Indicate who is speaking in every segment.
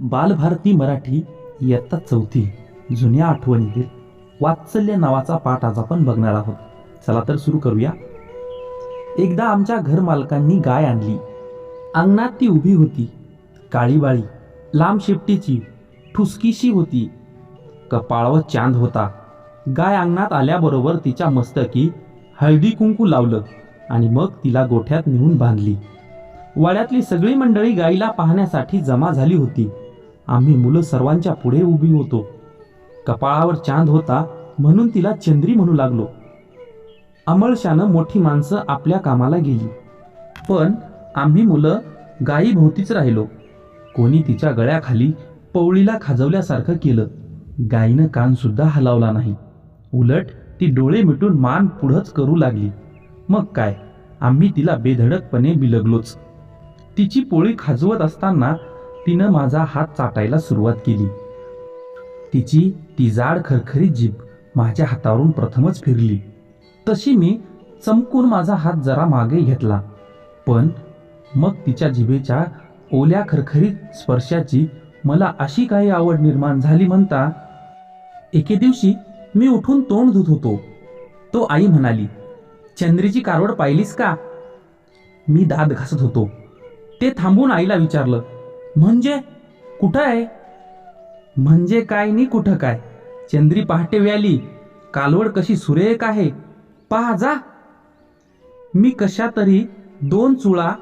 Speaker 1: बालभारती मराठी इयत्ता चौथी जुन्या आठवणीतील वात्सल्य नावाचा पाठ आज आपण बघणार आहोत. चला तर सुरू करूया. एकदा आमच्या घर मालकांनी गाय आणली. अंगणात ती उभी होती. काळीबाळी लांब शेपटीची ठुसकीशी होती. कपाळावर चांद होता. गाय अंगणात आल्याबरोबर तिच्या मस्तकी हळदी कुंकू लावलं आणि मग तिला गोठ्यात नेऊन बांधली. वाड्यातली सगळी मंडळी गाईला पाहण्यासाठी जमा झाली होती. आम्ही मुलं सर्वांच्या पुढे उभी होतो. कपाळावर चांद होता म्हणून तिला चंद्री म्हणू लागलो. अमळशानं मोठी माणसं आपल्या कामाला गेली. पण आम्ही मुलं गायीभोवतीच राहिलो. कोणी तिच्या गळ्याखाली पवळीला खाजवल्यासारखं केलं. गायीनं कानसुद्धा हलावला नाही. उलट ती डोळे मिटून मान पुढंच करू लागली. मग काय आम्ही तिला बेधडकपणे बिलगलोच. तिची पोळी खाजवत असताना तिनं माझा हात चाटायला सुरुवात केली. तिची ती जाड खरखरीत जीभ माझ्या हातावरून प्रथमच फिरली. तशी मी चमकून माझा हात जरा मागे घेतला. पण मग तिच्या जिभेच्या ओल्या खरखरीत स्पर्शाची मला अशी काही आवड निर्माण झाली म्हणता एके दिवशी मी उठून तोंड धुत होतो. तो आई म्हणाली चंद्रीची कारवड पाहिलीस का? मी दात घासत होतो. ते थांबून आईला विचारलं म्हणजे? कुठं आहे म्हणजे काय नाही कुठं काय? चंद्री पहाटे व्याली. कालवड कशी सुरेख आहे. पहा जा. मी कशा तरी दोन चुळा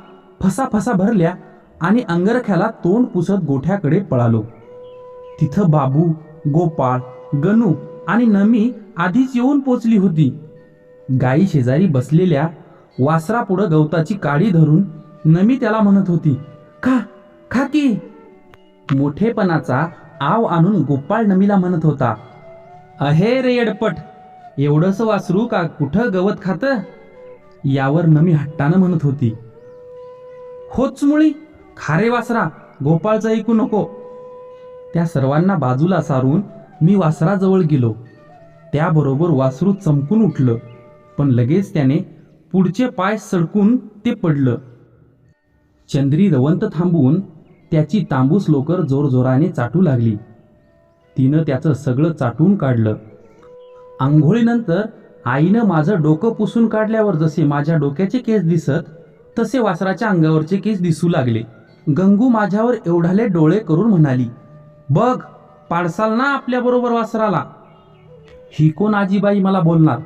Speaker 1: फसा फसा भरल्या आणि अंगरख्याला तोंड पुसत गोठ्याकडे पळालो. तिथं बाबू गोपाळ गणू आणि नमी आधीच येऊन पोचली होती. गाई शेजारी बसलेल्या वासरापुढं गवताची काडी धरून नमी त्याला म्हणत होती का खा की. मोठेपणाचा आव आणून गोपाळ नमीला म्हणत होता अहे रे येडपट एवढंस वासरू का कुठं गवत खात? यावर नमी हट्टानं म्हणत होती होच मुळी खारे वासरा गोपाळचं ऐकू नको. त्या सर्वांना बाजूला सारून मी वासराजवळ गेलो. त्याबरोबर वासरू चमकून उठलं पण लगेच त्याने पुढचे पाय सडकून ते पडलं. चंद्री रवंत थांबवून त्याची तांबूस लोकर जोरजोराने चाटू लागली. तिनं त्याचं सगळं चाटून काढलं. आंघोळीनंतर आईनं माझं डोकं पुसून काढल्यावर जसे माझ्या डोक्याचे केस दिसत तसे वासराच्या अंगावरचे केस दिसू लागले. गंगू माझ्यावर एवढाले डोळे करून म्हणाली बघ पाडसाल ना आपल्याबरोबर वासराला. ही कोण आजीबाई मला बोलणार?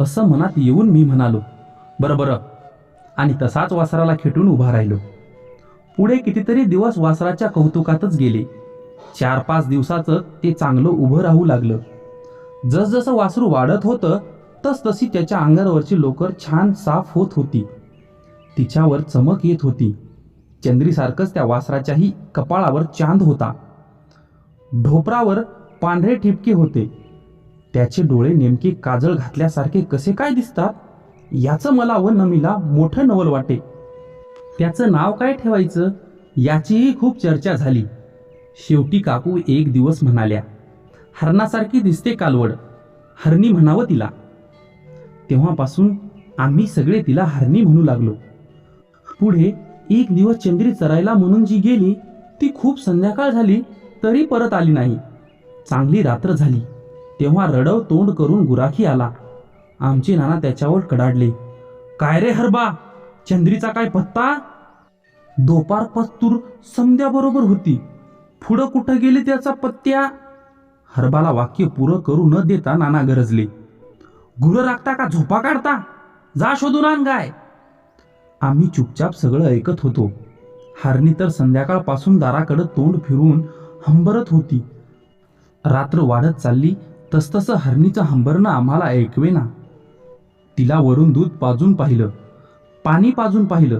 Speaker 1: असं मनात येऊन मी म्हणालो. बरं बरं. आणि तसाच वासराला खेटून उभा राहिलो. पुढे कितीतरी दिवस वासराच्या कौतुकातच गेले. चार पाच दिवसाचं ते चांगलं उभं राहू लागलं. जसजसं वासरू वाढत होतं तसतशी त्याच्या अंगावरची लोकर छान साफ होत होती. तिच्यावर चमक येत होती. चंद्रीसारखंच त्या वासराच्याही कपाळावर चांद होता. ढोपरावर पांढरे ठिपके होते. त्याचे डोळे नेमके काजळ घातल्यासारखे कसे काय दिसतात? याचं मला व नमीला मोठं नवल वाटे. त्याचं नाव काय ठेवायचं? याचीही खूप चर्चा झाली. शेवटी काकू एक दिवस म्हणाल्या हरणासारखी दिसते कालवड. हरणी म्हणावं तिला. तेव्हापासून आम्ही सगळे तिला हरणी म्हणू लागलो. पुढे एक दिवस चंद्री चरायला म्हणून जी गेली ती खूप संध्याकाळ झाली तरी परत आली नाही. चांगली रात्र झाली. तेव्हा रडव तोंड करून गुराखी आला. आमचे नाना त्याच्यावर कडाडले काय रे हरबा चंद्रीचा काय पत्ता? दोपार पस्तूर समध्याबरोबर होती. पुढं कुठं गेली त्याचा पत्त्या? हरबाला वाक्य पुरं करू न देता नाना गरजले. गुरं राखता का झोपा काढता? जा शोधून आण गाय. आम्ही चुपचाप सगळं ऐकत होतो. हरणी तर संध्याकाळपासून दाराकडं तोंड फिरून हंबरत होती. रात्र वाढत चालली तसतसं हरणीचं हंबरणं आम्हाला ऐकवेना. तिला वरून दूध पाजून पाहिलं. पाणी पाजून पाहिलं.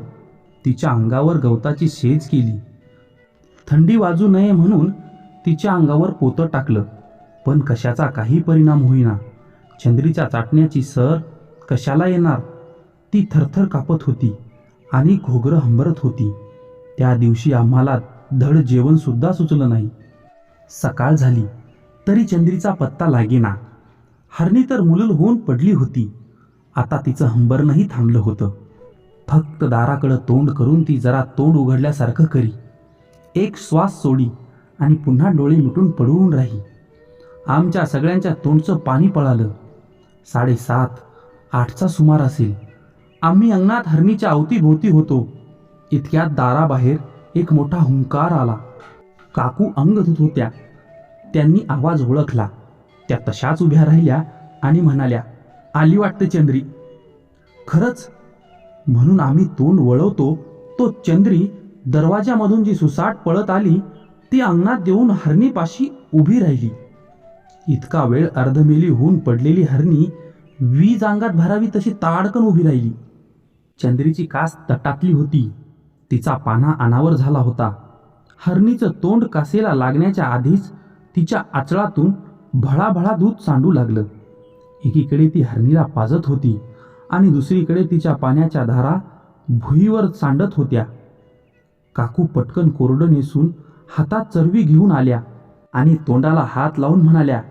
Speaker 1: तिच्या अंगावर गवताची शेज केली. थंडी वाजू नये म्हणून तिच्या अंगावर पोतं टाकलं. पण कशाचा काही परिणाम होईना. चंद्रीच्या चाटण्याची सर कशाला येणार? ती थरथर कापत होती आणि घोगरं हंबरत होती. त्या दिवशी आम्हाला धड जेवणसुद्धा सुचलं नाही. सकाळ झाली. तरी चंद्रीचा पत्ता लागेना. हरणी तर मुलल होऊन पडली होती. आता तिचं हंबरणंही थांबलं होतं. फक्त दाराकडं तोंड करून ती जरा तोंड उघडल्यासारखं करी. एक श्वास सोडी आणि पुन्हा डोळे मिटून पडून राही. आमच्या सगळ्यांच्या तोंडचं पाणी पळालं. साडेसात आठचा सुमार असेल. आम्ही अंगणात हरणीच्या अवतीभोवती होतो. इतक्यात दाराबाहेर एक मोठा हुंकार आला. काकू अंग धुत होत्या. त्यांनी आवाज ओळखला. त्या तशाच उभ्या राहिल्या आणि म्हणाल्या आली वाटते चंद्री. खरंच म्हणून आम्ही तोंड वळवतो तो चंद्री दरवाजामधून जी सुसाट पळत आली ती अंगणात देऊन हरणीपाशी उभी राहिली. इतका वेळ अर्धमेली होऊन पडलेली हरणी वीज अंगात भरावी तशी ताडकन उभी राहिली. चंद्रीची कास तटातली होती. तिचा पाना अनावर झाला होता. हरणीचं तोंड कासेला लागण्याच्या आधीच तिच्या आचळातून भळाभळा दूध सांडू लागलं. एकीकडे ती हरणीला पाजत होती. आणि दुसरीकडे तिच्या पाण्याच्या धारा भुईवर सांडत होत्या. काकू पटकन कोरडं नेसून हातात चरवी घेऊन आल्या आणि तोंडाला हात लावून म्हणाल्या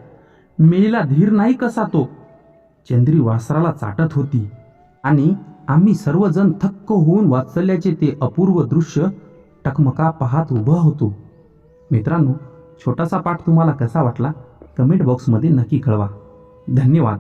Speaker 1: मेलीला धीर नाही कसा तो? चंद्री वासराला चाटत होती आणि आम्ही सर्वजण थक्क होऊन वाचल्याचे ते अपूर्व दृश्य टकमका पाहत उभं होतो. मित्रांनो छोटासा पाठ तुम्हाला कसा वाटला? कमेंट बॉक्समध्ये नक्की कळवा. धन्यवाद.